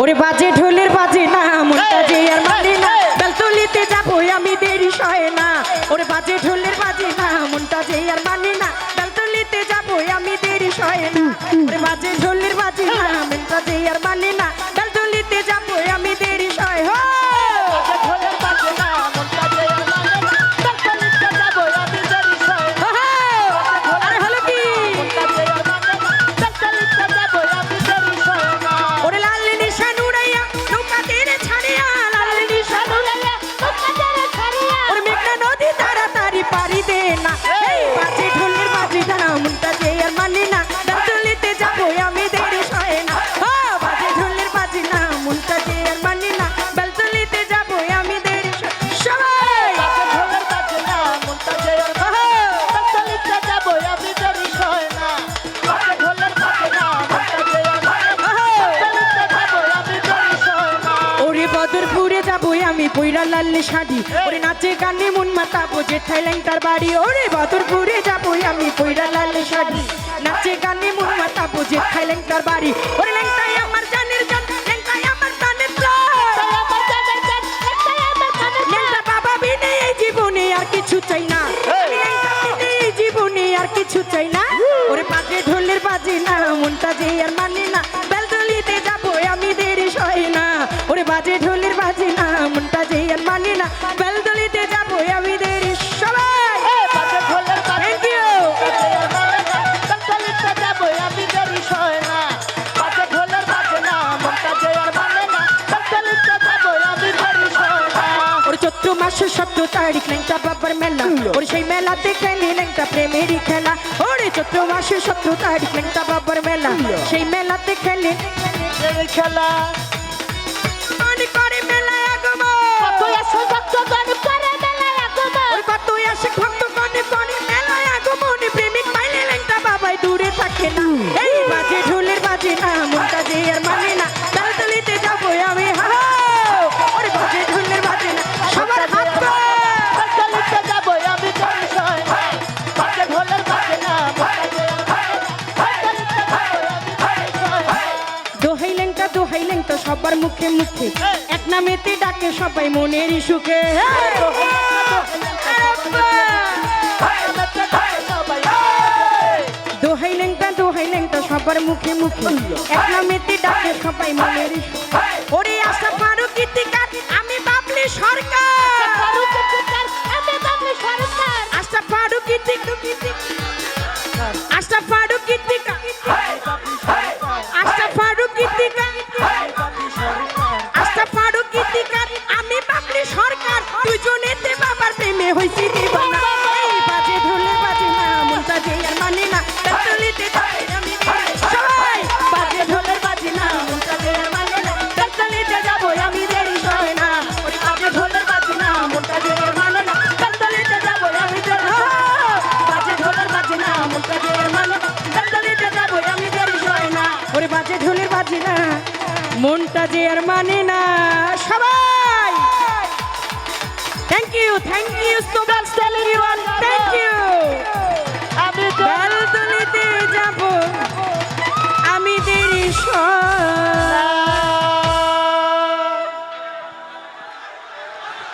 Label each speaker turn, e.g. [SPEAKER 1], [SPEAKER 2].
[SPEAKER 1] ওরে বাজে ঢোলের বাজে না মনটা যে আর মানে না। বেলতলিতে যাব আমি দেরি সয় না। ওরে বাজে ঢোলের আমি পইরা লাল শাড়ি। ওরে নাচে গানে মন মাতা বোঝে থাইল্যান্ড তার বাড়ি। ওরে বাদুরপুরে যাব আমি পইরা লাল শাড়ি। নাচে গানে মন মাতা বোঝে থাইল্যান্ড তার বাড়ি। ওরে ল্যাংটাই বাজে ঢোলের বাজে না মনটা যে আর মানে না। বেলতলিতে যাব আমি দেরি সবাই। থ্যাংক ইউ
[SPEAKER 2] মানে না। বেলতলিতে যাব আমি দেরি সয় না।
[SPEAKER 1] ওরে চৈত্র মাসের সত্য তারিখ ল্যাংটা বাবার মেলা। ওরে সেই মেলাতে খেলি ল্যাংটা প্রেমেরই খেলা। ওরে চৈত্র মাসের সত্য তারিখ ল্যাংটা বাবার মেলা। সেই মেলাতে খেলি
[SPEAKER 2] খেলা।
[SPEAKER 1] থাকে না এই বাজে ঢোলের বাজে না মনটা যে আর মানে না। তালতালিতে যাব আমি ওরে বাজে ঢোলের বাজে না সবার হাত। তোল।
[SPEAKER 2] যাব আমি বাজে ঢোলের বাজে না বেলতলিতে যাব
[SPEAKER 1] দোহাই দোহাই সবার মুখে মুখে। এক নামেতে ডাকে সবাই মনেরই সুখে। দোহাই সবার মুখে মুখে এক নামেতে ডাকে সবাই মনেরই সুখে ওরে আশা ফারুক ইতিকার আমি বাবলি সরকার। আশা ফারুক ইতিকার আশা ফারুক ইতিকার আশা ফারুক ইতিকার আশা ফারুক ইতিকার আমি বাবলি সরকার। দুজনেতে বাবার প্রেমে হইছি। বাজে ঢোলের বাজে না। মনটা যে আর মানে না। সবাই! Thank you thank you so much television thank you